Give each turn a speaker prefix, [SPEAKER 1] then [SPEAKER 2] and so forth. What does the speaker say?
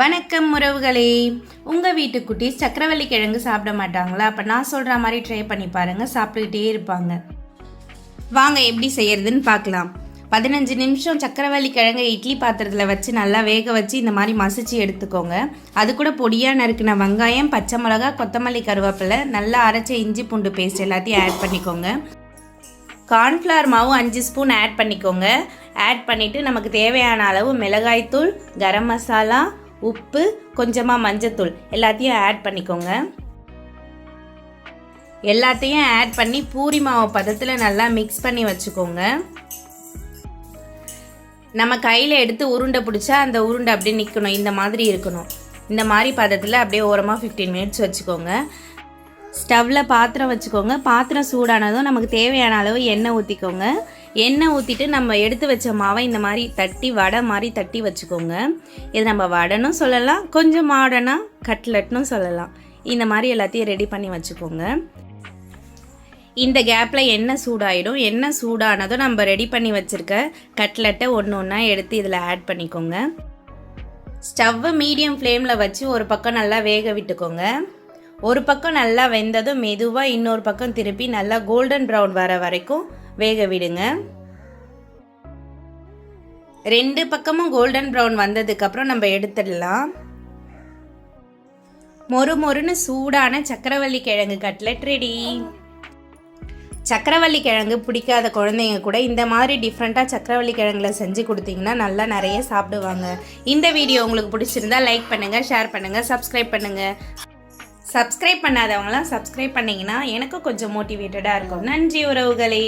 [SPEAKER 1] வணக்கம் உறவுகளே. உங்கள் வீட்டு குட்டீஸ் சக்கரவள்ளி கிழங்கு சாப்பிட மாட்டாங்களா? அப்போ நான் சொல்கிற மாதிரி ட்ரை பண்ணி பாருங்கள் சாப்பிட்டுக்கிட்டே இருப்பாங்க. வாங்க எப்படி செய்யறதுன்னு பார்க்கலாம். பதினஞ்சு நிமிஷம் சக்கரவள்ளி கிழங்கை இட்லி பாத்திரத்தில் வச்சு நல்லா வேக வச்சு இந்த மாதிரி மசிச்சு எடுத்துக்கோங்க. அது கூட பொடியாக நறுக்கின வெங்காயம் பச்சை மிளகா கொத்தமல்லி கருவேப்பிலை நல்லா அரைச்ச இஞ்சி பூண்டு பேஸ்ட் எல்லாத்தையும் ஆட் பண்ணிக்கோங்க. கார்ன்ஃப்ளவர் மாவு அஞ்சு ஸ்பூன் ஆட் பண்ணிக்கோங்க. ஆட் பண்ணிவிட்டு நமக்கு தேவையான அளவு மிளகாய்த்தூள் கரம் மசாலா உப்பு கொஞ்சமாக மஞ்சத்தூள். எல்லாத்தையும் ஆட் பண்ணிக்கோங்க. எல்லாத்தையும் ஆட் பண்ணி பூரி மாவு பதத்தில் நல்லா மிக்ஸ் பண்ணி வச்சுக்கோங்க. நம்ம கையில் எடுத்து உருண்டை பிடிச்சா அந்த உருண்டை அப்படியே நிற்கணும் இந்த மாதிரி இருக்கணும். இந்த மாதிரி பதத்தில் அப்படியே ஓரமாக ஃபிஃப்டீன் மினிட்ஸ் வச்சுக்கோங்க. ஸ்டவ்வில் பாத்திரம் வச்சுக்கோங்க. பாத்திரம் சூடானதும் நமக்கு தேவையான அளவு எண்ணெய் ஊற்றிக்கோங்க எண்ணெய் ஊற்றிட்டு நம்ம எடுத்து வச்ச மாவை இந்த மாதிரி தட்டி வடை மாதிரி தட்டி வச்சுக்கோங்க. இது நம்ம வடைனும் சொல்லலாம் கொஞ்சம் மாடனாக கட்லட்னும் சொல்லலாம். இந்த மாதிரி எல்லாத்தையும் ரெடி பண்ணி வச்சுக்கோங்க. இந்த கேப்பில் எண்ணெய் சூடாயிடும். எண்ணெய் சூடானதும் நம்ம ரெடி பண்ணி வச்சுருக்க கட்லெட்டை ஒன்று ஒன்றா எடுத்து இதில் ஆட் பண்ணிக்கோங்க. ஸ்டவ்வை மீடியம் ஃப்ளேமில் வச்சு ஒரு பக்கம் நல்லா வேக விட்டுக்கோங்க. ஒரு பக்கம் நல்லா வெந்ததும் மெதுவாக இன்னொரு பக்கம் திருப்பி நல்லா கோல்டன் ப்ரௌன் வர வரைக்கும் வேக விடுங்க. ரெண்டு பக்கமும் கோல்டன் ப்ரௌன் வந்ததுக்கப்புறம் நம்ம எடுத்துடலாம். மொறு மொறுன்னு சூடான சக்கரவள்ளி கிழங்கு கட்லெட் ரெடி சக்கரவள்ளி கிழங்கு பிடிக்காத குழந்தைங்க கூட இந்த மாதிரி டிஃப்ரெண்ட்டாக சக்கரவள்ளி கிழங்குல செஞ்சு கொடுத்தீங்கன்னா நல்லா நிறைய சாப்பிடுவாங்க. இந்த வீடியோ உங்களுக்கு பிடிச்சிருந்தா லைக் பண்ணுங்கள் ஷேர் பண்ணுங்கள் சப்ஸ்கிரைப் பண்ணுங்கள் சப்ஸ்கிரைப் பண்ணாதவங்களாம் சப்ஸ்கிரைப் பண்ணிங்கன்னா எனக்கும் கொஞ்சம் மோட்டிவேட்டடாக இருக்கும். நன்றி உறவுகளே.